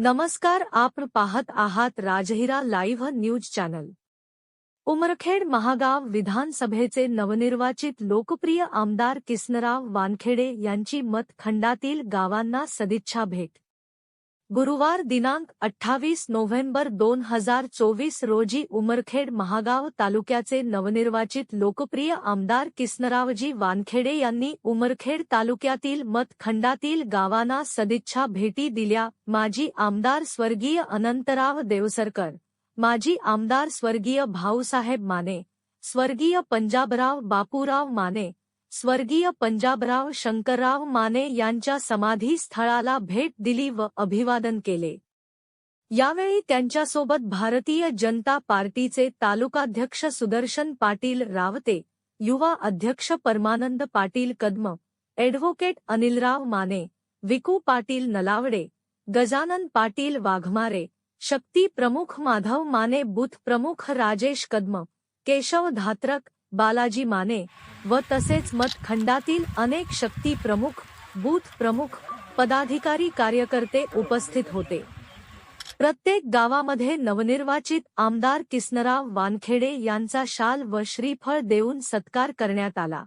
नमस्कार आपण पाहत आहात Rajhira live news channel. Umarkhed Mahagaon विधानसभेचे नवनिर्वाचित लोकप्रिय आमदार किसनराव वानखेडे यांची मतखंडातील गावांना सदिच्छा भेट. गुरुवार दिनांक अठ्ठावीस नोव्हेंबर दोन हजार चोवीस रोजी उमरखेड महागाव तालुक्याचे नवनिर्वाचित लोकप्रिय आमदार किसनरावजी वानखेडे यांनी उमरखेड तालुक्यातील मतखंडातील गावांना सदिच्छा भेटी दिल्या. माजी आमदार स्वर्गीय अनंतराव देवसरकर माजी आमदार स्वर्गीय भाऊसाहेब माने स्वर्गीय पंजाबराव बापूराव माने स्वर्गीय पंजाबराव शंकरराव माने यांच्या समाधी स्थळाला भेट दिली व अभिवादन केले. यावेळी त्यांच्यासोबत भारतीय जनता पार्टीचे तालुकाध्यक्ष सुदर्शन पाटील रावते युवा अध्यक्ष परमानंद पाटील कदम ॲडव्होकेट अनिलराव माने विकू पाटील नलावडे गजानन पाटील वाघमारे शक्ती प्रमुख माधव माने बूथ प्रमुख राजेश कदम केशव धात्रक बालाजी माने व तसेच मतखंडातील अनेक शक्ती प्रमुख बूथ प्रमुख पदाधिकारी कार्यकर्ते उपस्थित होते. प्रत्येक गावामध्ये नवनिर्वाचित आमदार किसनराव वानखेडे यांचा शाल व श्रीफळ देऊन सत्कार करण्यात आला.